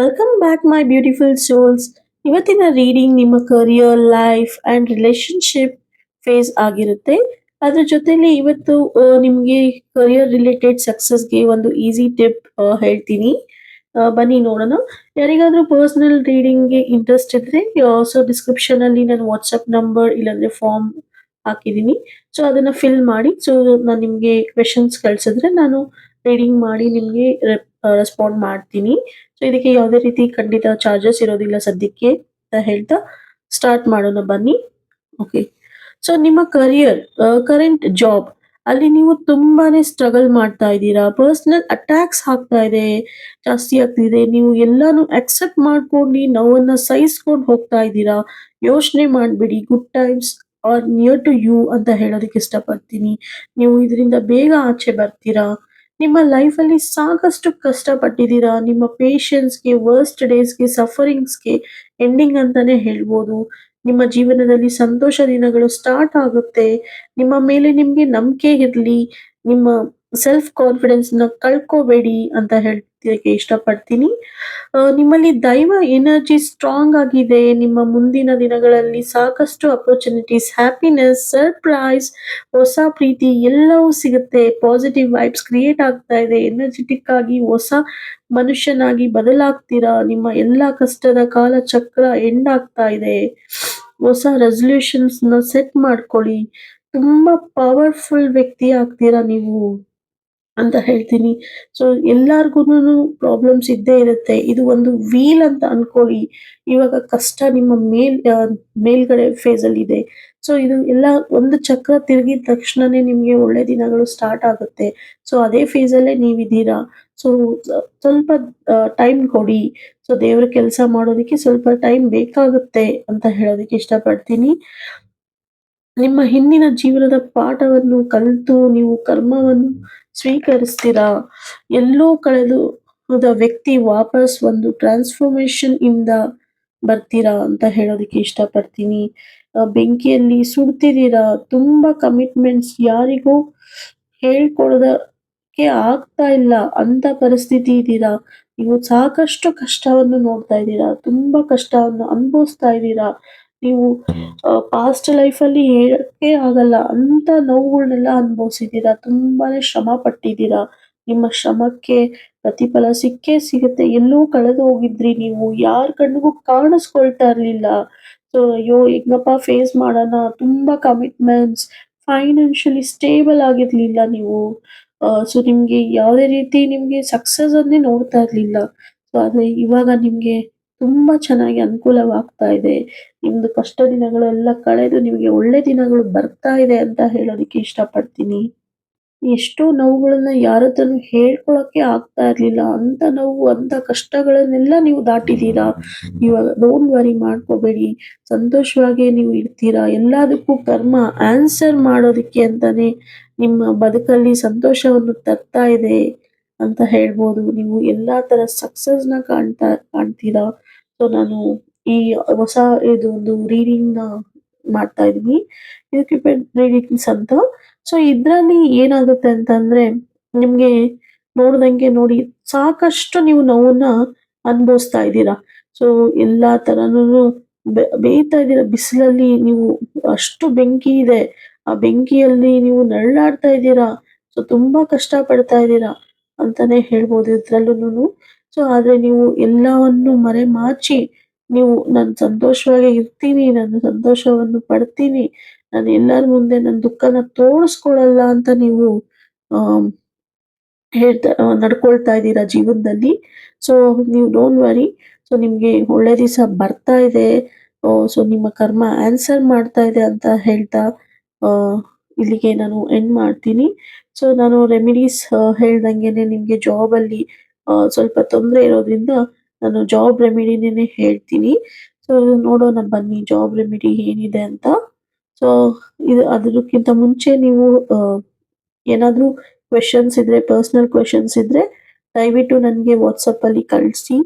Welcome back my beautiful souls ಇವತ್ತಿನ reading ನಿಮ್ಮ career life and relationship phase ಆಗಿರುತ್ತೆ. ಅದ್ರ ಜೊತೆಲಿ ಇವತ್ತು ನಿಮಗೆ ಕರಿಯರ್ ರಿಲೇಟೆಡ್ ಸಕ್ಸಸ್ಗೆ ಒಂದು ಈಸಿ ಟಿಪ್ ಹೇಳ್ತೀನಿ. ಬನ್ನಿ ನೋಡೋಣ. ಯಾರಿಗಾದ್ರೂ ಪರ್ಸನಲ್ ರೀಡಿಂಗ್ಗೆ ಇಂಟ್ರೆಸ್ಟ್ ಇದ್ರೆ ಸೊ ಡಿಸ್ಕ್ರಿಪ್ಷನ್ ಅಲ್ಲಿ ನಾನು ವಾಟ್ಸ್ಆಪ್ ನಂಬರ್ ಇಲ್ಲಾಂದ್ರೆ ಫಾರ್ಮ್ ಹಾಕಿದೀನಿ ಸೊ ಅದನ್ನ ಫಿಲ್ ಮಾಡಿ ಸೊ ನಾನು ನಿಮ್ಗೆ ಕ್ವೆಶನ್ಸ್ ಕಳ್ಸಿದ್ರೆ ನಾನು ರೀಡಿಂಗ್ ಮಾಡಿ ನಿಮ್ಗೆ ರೆಸ್ಪಾಂಡ್ ಮಾಡ್ತೀನಿ. ಸೊ ಇದಕ್ಕೆ ಯಾವುದೇ ರೀತಿ ಖಂಡಿತ ಚಾರ್ಜಸ್ ಇರೋದಿಲ್ಲ ಸದ್ಯಕ್ಕೆ ಅಂತ ಹೇಳ್ತಾ ಸ್ಟಾರ್ಟ್ ಮಾಡೋಣ ಬನ್ನಿ. ಓಕೆ ಸೊ ನಿಮ್ಮ ಕರಿಯರ್ ಕರೆಂಟ್ ಜಾಬ್ ಅಲ್ಲಿ ನೀವು ತುಂಬಾನೇ ಸ್ಟ್ರಗಲ್ ಮಾಡ್ತಾ ಇದ್ದೀರಾ? ಪರ್ಸನಲ್ ಅಟ್ಯಾಕ್ಸ್ ಆಗ್ತಾ ಇದೆ, ಜಾಸ್ತಿ ಆಗ್ತಿದೆ. ನೀವು ಎಲ್ಲಾನು ಅಕ್ಸೆಪ್ಟ್ ಮಾಡ್ಕೊಂಡು, ನೋವನ್ನ ಸಹಿಸ್ಕೊಂಡು ಹೋಗ್ತಾ ಇದ್ದೀರಾ? ಯೋಚನೆ ಮಾಡಬೇಡಿ. Good times are near to you ಅಂತ ಹೇಳೋದಕ್ಕೆ ಇಷ್ಟಪಡ್ತೀನಿ. ನೀವು ಇದರಿಂದ ಬೇಗ ಆಚೆ ಬರ್ತೀರಾ? ನಿಮ್ಮ ಲೈಫ್ ಅಲ್ಲಿ ಸಾಕಷ್ಟು ಕಷ್ಟಪಟ್ಟಿದ್ದೀರಾ? ನಿಮ್ಮ ಪೇಷನ್ಸ್ಗೆ ವರ್ಸ್ಟ್ ಡೇಸ್ಗೆ ಸಫರಿಂಗ್ಸ್ಗೆ ಎಂಡಿಂಗ್ ಅಂತಾನೆ ಹೇಳ್ಬೋದು. ನಿಮ್ಮ ಜೀವನದಲ್ಲಿ ಸಂತೋಷ ದಿನಗಳು ಸ್ಟಾರ್ಟ್ ಆಗುತ್ತೆ. ನಿಮ್ಮ ಮೇಲೆ ನಿಮ್ಗೆ ನಂಬಿಕೆ ಇರ್ಲಿ. ನಿಮ್ಮ ಸೆಲ್ಫ್ ಕಾನ್ಫಿಡೆನ್ಸ್ನ ಕಳ್ಕೋಬೇಡಿ ಅಂತ ಹೇಳಕ್ಕೆ ಇಷ್ಟಪಡ್ತೀನಿ. ನಿಮ್ಮಲ್ಲಿ ದೈವ ಎನರ್ಜಿ ಸ್ಟ್ರಾಂಗ್ ಆಗಿದೆ. ನಿಮ್ಮ ಮುಂದಿನ ದಿನಗಳಲ್ಲಿ ಸಾಕಷ್ಟು ಅಪರ್ಚುನಿಟೀಸ್ ಹ್ಯಾಪಿನೆಸ್ ಸರ್ಪ್ರೈಸ್ ಹೊಸ ಪ್ರೀತಿ ಎಲ್ಲವೂ ಸಿಗುತ್ತೆ. ಪಾಸಿಟಿವ್ ವೈಬ್ಸ್ ಕ್ರಿಯೇಟ್ ಆಗ್ತಾ ಇದೆ. ಎನರ್ಜೆಟಿಕ್ ಆಗಿ ಹೊಸ ಮನುಷ್ಯನಾಗಿ ಬದಲಾಗ್ತೀರಾ? ನಿಮ್ಮ ಎಲ್ಲಾ ಕಷ್ಟದ ಕಾಲ ಚಕ್ರ ಎಂಡ್ ಆಗ್ತಾ ಇದೆ. ಹೊಸ ರೆಸೊಲ್ಯೂಷನ್ಸ್ನ ಸೆಟ್ ಮಾಡ್ಕೊಳ್ಳಿ. ತುಂಬಾ ಪವರ್ಫುಲ್ ವ್ಯಕ್ತಿ ಆಗ್ತೀರಾ ನೀವು. ಅಂತ ಹೇಳ್ತೀನಿ. ಸೊ ಎಲ್ಲಾರ್ಗುನು ಪ್ರಾಬ್ಲಮ್ಸ್ ಇದ್ದೇ ಇರುತ್ತೆ. ಇದು ಒಂದು ವೀಲ್ ಅಂತ ಅನ್ಕೊಳ್ಳಿ. ಇವಾಗ ಕಷ್ಟ ನಿಮ್ಮ ಮೇಲ್ ಮೇಲ್ಗಡೆ ಫೇಸ್ ಅಲ್ಲಿ ಇದೆ. ಸೊ ಇದು ಎಲ್ಲ ಒಂದು ಚಕ್ರ ತಿರುಗಿದ ತಕ್ಷಣನೇ ನಿಮ್ಗೆ ಒಳ್ಳೆ ದಿನಗಳು ಸ್ಟಾರ್ಟ್ ಆಗುತ್ತೆ. ಸೊ ಅದೇ ಫೇಸ್ ಅಲ್ಲೇ ನೀವಿದ್ದೀರಾ? ಸೊ ಸ್ವಲ್ಪ ಟೈಮ್ ಕೊಡಿ. ಸೊ ದೇವ್ರ ಕೆಲಸ ಮಾಡೋದಕ್ಕೆ ಸ್ವಲ್ಪ ಟೈಮ್ ಬೇಕಾಗುತ್ತೆ ಅಂತ ಹೇಳೋದಕ್ಕೆ ಇಷ್ಟಪಡ್ತೀನಿ. ನಿಮ್ಮ ಹಿಂದಿನ ಜೀವನದ ಪಾಠವನ್ನು ಕಲಿತು ನೀವು ಕರ್ಮವನ್ನು ಸ್ವೀಕರಿಸ್ತೀರಾ? ಎಲ್ಲೋ ಕಳೆದು ಹೋದ ವ್ಯಕ್ತಿ ವಾಪಸ್ ಒಂದು ಟ್ರಾನ್ಸ್ಫಾರ್ಮೇಶನ್ ಇಂದ ಬರ್ತೀರಾ ಅಂತ ಹೇಳೋದಕ್ಕೆ ಇಷ್ಟಪಡ್ತೀನಿ. ಬೆಂಕಿಯಲ್ಲಿ ಸುಡ್ತಿದ್ದೀರಾ? ತುಂಬಾ ಕಮಿಟ್ಮೆಂಟ್ಸ್ ಯಾರಿಗೂ ಹೇಳ್ಕೊಡೋದಕ್ಕೆ ಆಗ್ತಾ ಇಲ್ಲ. ಅಂತ ಪರಿಸ್ಥಿತಿ ಇದ್ದೀರಾ? ನೀವು ಸಾಕಷ್ಟು ಕಷ್ಟವನ್ನು ನೋಡ್ತಾ ಇದ್ದೀರಾ? ತುಂಬಾ ಕಷ್ಟವನ್ನು ಅನುಭವಿಸ್ತಾ ಇದ್ದೀರಾ? ನೀವು ಪಾಸ್ಟ್ ಲೈಫ್ ಅಲ್ಲಿ ಹೇಳಕ್ಕೆ ಆಗಲ್ಲ. ಅಂತ ನೋವುಗಳನ್ನೆಲ್ಲ ಅನುಭವಿಸಿದ್ದೀರಾ? ತುಂಬಾನೇ ಶ್ರಮ ಪಟ್ಟಿದ್ದೀರಾ? ನಿಮ್ಮ ಶ್ರಮಕ್ಕೆ ಪ್ರತಿಫಲ ಸಿಕ್ಕೇ ಸಿಗುತ್ತೆ. ಎಲ್ಲೂ ಕಳೆದು ಹೋಗಿದ್ರಿ ನೀವು. ಯಾರ ಕಣ್ಣಿಗೂ ಕಾಣಿಸ್ಕೊಳ್ತಾ ಇರಲಿಲ್ಲ. ಸೊ ಅಯ್ಯೋ, ಹೆಂಗಪ್ಪ ಫೇಸ್ ಮಾಡೋಣ. ತುಂಬಾ ಕಮಿಟ್ಮೆಂಟ್ಸ್ ಫೈನಾನ್ಷಿಯಲಿ ಸ್ಟೇಬಲ್ ಆಗಿರ್ಲಿಲ್ಲ ನೀವು. ಸೊ ನಿಮ್ಗೆ ಯಾವುದೇ ರೀತಿ ನಿಮ್ಗೆ ಸಕ್ಸಸ್ ಅನ್ನೇ ನೋಡ್ತಾ ಇರ್ಲಿಲ್ಲ. ಸೊ ಆದರೆ ಇವಾಗ ನಿಮ್ಗೆ ತುಂಬಾ ಚೆನ್ನಾಗಿ ಅನುಕೂಲವಾಗ್ತಾ ಇದೆ. ನಿಮ್ದು ಕಷ್ಟ ದಿನಗಳೆಲ್ಲ ಕಳೆದು ನಿಮಗೆ ಒಳ್ಳೆ ದಿನಗಳು ಬರ್ತಾ ಇದೆ ಅಂತ ಹೇಳೋದಕ್ಕೆ ಇಷ್ಟಪಡ್ತೀನಿ. ಎಷ್ಟೋ ನೋವುಗಳನ್ನ ಯಾರ ಹತ್ರನೂ ಹೇಳ್ಕೊಳಕ್ಕೆ ಆಗ್ತಾ ಇರ್ಲಿಲ್ಲ. ಅಂತ ನೋವು ಅಂತ ಕಷ್ಟಗಳನ್ನೆಲ್ಲ ನೀವು ದಾಟಿದೀರಾ ಇವಾಗ ಡೋಂಟ್ ವರಿ ಮಾಡ್ಕೋಬೇಡಿ. ಸಂತೋಷವಾಗಿ ನೀವು ಇರ್ತೀರಾ? ಎಲ್ಲದಕ್ಕೂ ಕರ್ಮ ಆನ್ಸರ್ ಮಾಡೋದಕ್ಕೆ ಅಂತಾನೆ ನಿಮ್ಮ ಬದುಕಲ್ಲಿ ಸಂತೋಷವನ್ನು ತರ್ತಾ ಇದೆ ಅಂತ ಹೇಳ್ಬೋದು. ನೀವು ಎಲ್ಲಾ ತರ ಸಕ್ಸಸ್ನ ಕಾಣ್ತಾ, ಕಾಣ್ತೀರಾ? ಸೊ ನಾನು ಈ ಹೊಸ ಇದು ಒಂದು ರೀಡಿಂಗ್ನ ಮಾಡ್ತಾ ಇದೀನಿ ಇದಕ್ಕೆ ರೀಡಿಂಗ್ಸ್ ಅಂತ. ಸೊ ಇದ್ರಲ್ಲಿ ಏನಾಗುತ್ತೆ ಅಂತಂದ್ರೆ, ನಿಮ್ಗೆ ನೋಡ್ದಂಗೆ ನೋಡಿ ಸಾಕಷ್ಟು ನೀವು ನೋವನ್ನ ಅನುಭವಿಸ್ತಾ ಇದ್ದೀರಾ. ಸೊ ಎಲ್ಲಾ ತರನು ಬೇಯ್ತಾ ಇದ್ದೀರಾ ಬಿಸಿಲಲ್ಲಿ ನೀವು ಅಷ್ಟು ಬೆಂಕಿ ಇದೆ. ಆ ಬೆಂಕಿಯಲ್ಲಿ ನೀವು ನರಳಾಡ್ತಾ ಇದ್ದೀರಾ. ಸೊ ತುಂಬಾ ಕಷ್ಟ ಪಡ್ತಾ ಇದ್ದೀರಾ ಅಂತಾನೆ ಹೇಳ್ಬೋದು ಇದ್ರಲ್ಲೂನು ಸೊ ಆದ್ರೆ ನೀವು ಎಲ್ಲವನ್ನು ಮರೆಮಾಚಿ ನೀವು ನಾನು ಸಂತೋಷವಾಗಿ ಇರ್ತೀನಿ ನಾನು ಸಂತೋಷವನ್ನು ಪಡ್ತೀನಿ ನಾನು ಎಲ್ಲರ ಮುಂದೆ ನನ್ನ ದುಃಖನ ತೋರಿಸ್ಕೊಳಲ್ಲ ಅಂತ ನೀವು ಹೇಳ್ತಾ ನಡ್ಕೊಳ್ತಾ ಇದ್ದೀರಾ ಜೀವನದಲ್ಲಿ. ಸೊ ನೀವು ಡೋಂಟ್ ವರಿ ಸೊ ನಿಮ್ಗೆ ಒಳ್ಳೆ ದಿವಸ ಬರ್ತಾ ಇದೆ. ಸೊ ನಿಮ್ಮ ಕರ್ಮ ಆನ್ಸರ್ ಮಾಡ್ತಾ ಇದೆ ಅಂತ ಹೇಳ್ತಾ ಇಲ್ಲಿಗೆ ನಾನು ಎಂಡ್ ಮಾಡ್ತೀನಿ. ಸೊ ನಾನು ರೆಮಿಡೀಸ್ ಹೇಳ್ದಂಗೆನೆ ನಿಮ್ಗೆ ಜಾಬ್ ಅಲ್ಲಿ ಆ, ಸ್ವಲ್ಪ ತೊಂದರೆ ಇರೋದ್ರಿಂದ ನಾನು ಜಾಬ್ ರೆಮಿಡಿನೇ ಹೇಳ್ತೀನಿ. ಸೊ ನೋಡೋಣ ಬನ್ನಿ ಜಾಬ್ ರೆಮಿಡಿ ಏನಿದೆ ಅಂತ. ಸೊ ಇದು ಅದಕ್ಕಿಂತ ಮುಂಚೆ ನೀವು ಏನಾದರೂ ಕ್ವೆಶನ್ಸ್ ಇದ್ರೆ ಪರ್ಸನಲ್ ಕ್ವೆಶನ್ಸ್ ಇದ್ರೆ ದಯವಿಟ್ಟು ನನಗೆ ವಾಟ್ಸಪ್ಪಲ್ಲಿ ಕಳಿಸಿ.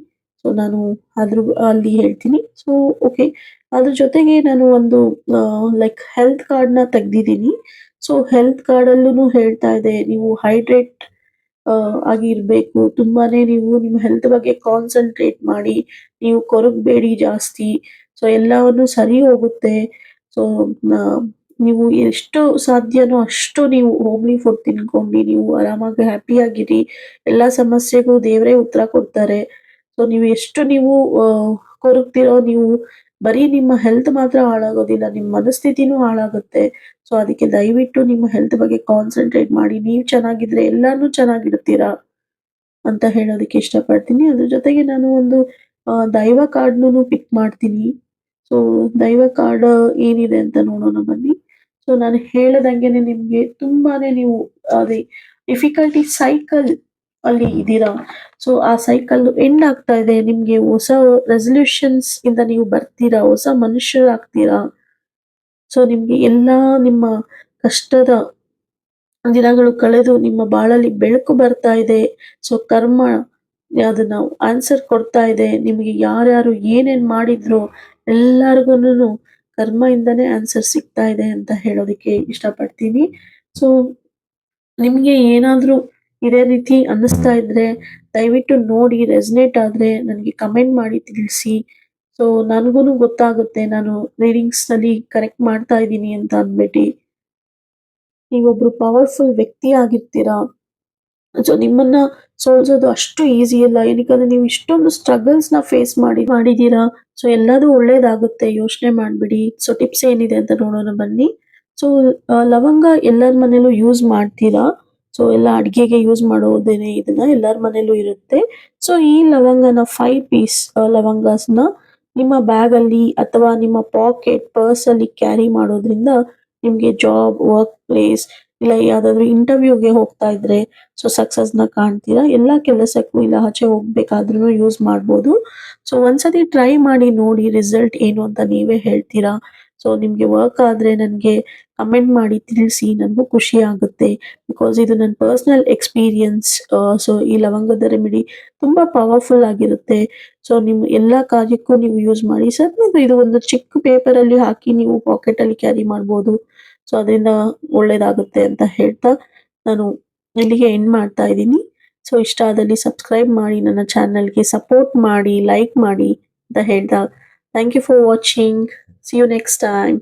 ಸೊ ನಾನು ಅದ್ರ ಅಲ್ಲಿ ಹೇಳ್ತೀನಿ. ಸೊ ಓಕೆ ಅದ್ರ ಜೊತೆಗೆ ನಾನು ಒಂದು ಲೈಕ್ ಹೆಲ್ತ್ ಕಾರ್ಡ್ನ ತೆಗ್ದಿದ್ದೀನಿ. ಸೊ ಹೆಲ್ತ್ ಕಾರ್ಡ್ ಅಲ್ಲೂ ಹೇಳ್ತಾ ಇದೆ. ನೀವು ಹೈಡ್ರೇಟ್ ಆಗಿರ್ಬೇಕು. ತುಂಬಾನೇ ನೀವು ನಿಮ್ಮ ಹೆಲ್ತ್ ಬಗ್ಗೆ ಕಾನ್ಸಂಟ್ರೇಟ್ ಮಾಡಿ, ನೀವು ಕೊರಗಬೇಡಿ ಜಾಸ್ತಿ. ಸೊ ಎಲ್ಲವನ್ನು ಸರಿ ಹೋಗುತ್ತೆ. ಸೊ ನೀವು ಎಷ್ಟು ಸಾಧ್ಯನೋ ಅಷ್ಟು ನೀವು ಹೋಮ್ಲಿ ಫುಡ್ ತಿನ್ಕೊಂಡು, ನೀವು ಆರಾಮಾಗಿ ಹ್ಯಾಪಿ ಆಗಿರಿ. ಎಲ್ಲ ಸಮಸ್ಯೆಗೂ ದೇವರೇ ಉತ್ತರ ಕೊಡ್ತಾರೆ. ಸೊ ನೀವು ಎಷ್ಟು ನೀವು ಕೊರಗ್ತಿರೋ ನೀವು ಬರೀ ನಿಮ್ಮ ಹೆಲ್ತ್ ಮಾತ್ರ ಹಾಳಾಗೋದಿಲ್ಲ ನಿಮ್ಮ ಮನಸ್ಥಿತಿನೂ ಹಾಳಾಗುತ್ತೆ. ಸೊ ಅದಕ್ಕೆ ದಯವಿಟ್ಟು ನಿಮ್ಮ ಹೆಲ್ತ್ ಬಗ್ಗೆ ಕಾನ್ಸಂಟ್ರೇಟ್ ಮಾಡಿ, ನೀವು ಚೆನ್ನಾಗಿದ್ರೆ ಎಲ್ಲಾನು ಚೆನ್ನಾಗಿಡ್ತೀರಾ ಅಂತ ಹೇಳೋದಕ್ಕೆ ಇಷ್ಟಪಡ್ತೀನಿ. ಅದ್ರ ಜೊತೆಗೆ ನಾನು ಒಂದು ದೈವ ಕಾರ್ಡ್ನು ಪಿಕ್ ಮಾಡ್ತೀನಿ. ಸೊ ದೈವ ಕಾರ್ಡ್ ಏನಿದೆ ಅಂತ ನೋಡೋಣ ಬನ್ನಿ. ಸೊ ನಾನು ಹೇಳದಂಗೆನೆ ನಿಮ್ಗೆ ತುಂಬಾನೇ ನೀವು, ಅದೇ ಡಿಫಿಕಲ್ಟಿ ಸೈಕಲ್ ಅಲ್ಲಿ ಇದ್ದೀರಾ? ಸೊ ಆ ಸೈಕಲ್ ಎಂಡ್ ಆಗ್ತಾ ಇದೆ. ನಿಮ್ಗೆ ಹೊಸ ರೆಸಲ್ಯೂಷನ್ಸ್ ಇಂದ ನೀವು ಬರ್ತೀರಾ? ಹೊಸ ಮನುಷ್ಯರಾಗ್ತೀರಾ? ಸೊ ನಿಮ್ಗೆ ಎಲ್ಲಾ ನಿಮ್ಮ ಕಷ್ಟದ ದಿನಗಳು ಕಳೆದು ನಿಮ್ಮ ಬಾಳಲ್ಲಿ ಬೆಳಕು ಬರ್ತಾ ಇದೆ. ಸೊ ಕರ್ಮ ಅದನ್ನ ಆನ್ಸರ್ ಕೊಡ್ತಾ ಇದೆ. ನಿಮಗೆ ಯಾರ್ಯಾರು ಏನೇನ್ ಮಾಡಿದ್ರು ಎಲ್ಲಾರ್ಗುನು ಕರ್ಮ ಇಂದನೇ ಆನ್ಸರ್ ಸಿಗ್ತಾ ಇದೆ ಅಂತ ಹೇಳೋದಕ್ಕೆ ಇಷ್ಟಪಡ್ತೀನಿ. ಸೊ ನಿಮ್ಗೆ ಏನಾದ್ರೂ ಇದೇ ರೀತಿ ಅನ್ನಿಸ್ತಾ ಇದ್ರೆ ದಯವಿಟ್ಟು ನೋಡಿ ರೆಸನೇಟ್ ಆದ್ರೆ ನನಗೆ ಕಮೆಂಟ್ ಮಾಡಿ ತಿಳಿಸಿ. ಸೊ ನನಗೂ ಗೊತ್ತಾಗುತ್ತೆ ನಾನು ರೀಡಿಂಗ್ಸ್ನಲ್ಲಿ ಕರೆಕ್ಟ್ ಮಾಡ್ತಾ ಇದ್ದೀನಿ ಅಂತ ಅಂದ್ಬಿಟ್ಟು. ನೀವೊಬ್ರು ಪವರ್ಫುಲ್ ವ್ಯಕ್ತಿ ಆಗಿರ್ತೀರಾ? ಸೊ ನಿಮ್ಮನ್ನ ಸೋಲ್ಸೋದು ಅಷ್ಟು ಈಸಿ ಅಲ್ಲ. ಏನಕ್ಕಂದ್ರೆ ನೀವು ಇಷ್ಟೊಂದು ಸ್ಟ್ರಗಲ್ಸ್ನ ಫೇಸ್ ಮಾಡಿ, ಮಾಡಿದೀರಾ? ಸೊ ಎಲ್ಲದೂ ಒಳ್ಳೇದಾಗುತ್ತೆ. ಯೋಚನೆ ಮಾಡ್ಬಿಡಿ. ಸೊ ಟಿಪ್ಸ್ ಏನಿದೆ ಅಂತ ನೋಡೋಣ ಬನ್ನಿ. ಸೊ ಲವಂಗ ಎಲ್ಲರ ಮನೇಲೂ ಯೂಸ್ ಮಾಡ್ತೀರಾ? ಸೊ ಎಲ್ಲ ಅಡಿಗೆಗೆ ಯೂಸ್ ಮಾಡೋದೇನೆ ಇದನ್ನ ಎಲ್ಲರ ಮನೇಲೂ ಇರುತ್ತೆ. ಸೊ ಈ ಲವಂಗನ ಫೈವ್ ಪೀಸ್ ಲವಂಗಸ್ನ ನಿಮ್ಮ ಬ್ಯಾಗ್ ಅಲ್ಲಿ ಅಥವಾ ನಿಮ್ಮ ಪಾಕೆಟ್ ಪರ್ಸ್ ಅಲ್ಲಿ ಕ್ಯಾರಿ ಮಾಡೋದ್ರಿಂದ ನಿಮ್ಗೆ ಜಾಬ್ ವರ್ಕ್ ಪ್ಲೇಸ್ ಇಲ್ಲ ಯಾವ್ದಾದ್ರು ಇಂಟರ್ವ್ಯೂಗೆ ಹೋಗ್ತಾ ಇದ್ರೆ ಸೊ ಸಕ್ಸಸ್ನ ಕಾಣ್ತೀರಾ? ಎಲ್ಲಾ ಕೆಲಸಕ್ಕೂ ಇಲ್ಲ, ಆಚೆ ಹೋಗ್ಬೇಕಾದ್ರೂ ಯೂಸ್ ಮಾಡ್ಬೋದು. ಸೊ ಒಂದ್ಸತಿ ಟ್ರೈ ಮಾಡಿ ನೋಡಿ ರಿಸಲ್ಟ್ ಏನು ಅಂತ ನೀವೇ ಹೇಳ್ತೀರಾ? ಸೊ ನಿಮ್ಗೆ ವರ್ಕ್ ಆದ್ರೆ ನನಗೆ ಕಮೆಂಟ್ ಮಾಡಿ ತಿಳಿಸಿ ನನಗೂ ಖುಷಿ ಆಗುತ್ತೆ. ಬಿಕಾಸ್ ಇದು ನನ್ನ ಪರ್ಸನಲ್ ಎಕ್ಸ್ಪೀರಿಯನ್ಸ್ ಸೊ ಈ ಲವಂಗದ ರೆಮಿಡಿ ತುಂಬಾ ಪವರ್ಫುಲ್ ಆಗಿರುತ್ತೆ. ಸೊ ನಿಮ್ಮ ಎಲ್ಲಾ ಕಾರ್ಯಕ್ಕೂ ನೀವು ಯೂಸ್ ಮಾಡಿ. ಸರ್ ಇದು ಒಂದು ಚಿಕ್ಕ ಪೇಪರ್ ಅಲ್ಲಿ ಹಾಕಿ ನೀವು ಪಾಕೆಟ್ ಅಲ್ಲಿ ಕ್ಯಾರಿ ಮಾಡ್ಬೋದು. ಸೊ ಅದರಿಂದ ಒಳ್ಳೇದಾಗುತ್ತೆ ಅಂತ ಹೇಳ್ತಾ ನಾನು ಇಲ್ಲಿಗೆ ಎಂಡ್ ಮಾಡ್ತಾ ಇದ್ದೀನಿ. ಸೊ ಇಷ್ಟ ಆದಲ್ಲಿ ಸಬ್ಸ್ಕ್ರೈಬ್ ಮಾಡಿ, ನನ್ನ ಚಾನಲ್ಗೆ ಸಪೋರ್ಟ್ ಮಾಡಿ ಲೈಕ್ ಮಾಡಿ ಅಂತ ಹೇಳ್ತಾ. Thank you for watching see you next time